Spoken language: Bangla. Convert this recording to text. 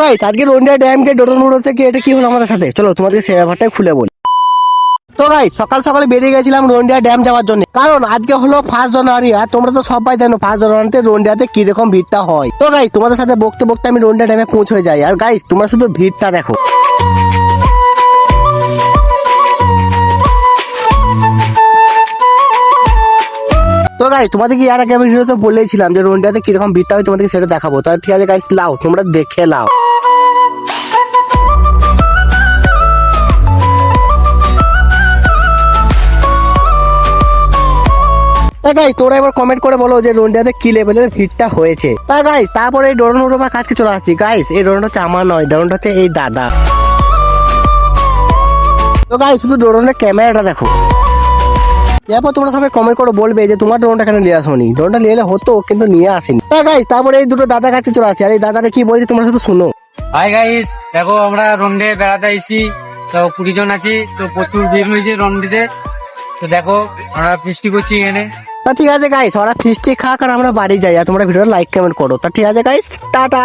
গাইস আজকে রন্ডিয়া ড্যাম কে ডোডন মোড় থেকে এটা কি হলো আমাদের সাথে? চলো তোমাদের সে ব্যাপারটাই খুলে বলি। তো গাই সকাল সকালে বেরিয়ে গেছিলাম রন্ডিয়া ড্যাম যাওয়ার জন্য। কারণ আজকে হলো ফার্স্ট জানুয়ারি আর তোমরা তো সবাই জানো ফার্স্ট জানুয়ারিতে রন্ডিয়াতে কীরকম ভিড়টা হয়। তো গাই তোমাদের সাথে বকতে বকতে আমি রন্ডিয়া ড্যামে পৌঁছে যাই। আর গাইস তোমরা শুধু ভিড়টা দেখো। তো গাই তোমাদের কি আর আগে ভিডিওতে বলেছিলাম যে রন্ডিয়াতে কীরকম ভিড়টা হয়, তোমাদেরকে সেটা দেখাবো। তাহলে ঠিক আছে গাইস লাও, তোমরা দেখে লাও। তা গাইস তোমরা এবার কমেন্ট করে বলো যে রন্ডিয়াতে কি লেভেলের ভিড়টা হয়েছে। তা গাইস তারপরে এই ড্রোন উঠোবার কাজকে চলে আসছি? গাইস এই ড্রোনটা হচ্ছে আমার নয়, ড্রোনটা হচ্ছে এই দাদা। তো গাইস শুধু ড্রোনের ক্যামেরাটা দেখো। এরপর তোমরা সবাই কমেন্ট করে বলবে যে তোমার ড্রোনটা কেন নিয়ে আসোনি। ড্রোনটা নিয়ে এলে হতো, কিন্তু নিয়ে আসেনি। তা গাইস তারপরে এই দুটো দাদার কাছে চলে আসি আর এই দাদারা কি বলছে তোমরা শুধু শুনো। হাই গাইস দেখো আমরা রন্ডে বেড়াতে আইছি তো কুড়ি জন আছি, তো প্রচুর ভিড় হয়েছে রন্ডিতে তো দেখো, আমরা বৃষ্টি করছি এখানে। তা ঠিক আছে গাইস ওরা ফিস্টি খাক আর আমরা বাড়ি যাই, আর তোমরা ভিডিও লাইক কমেন্ট করো। তা ঠিক আছে গাইস টাটা।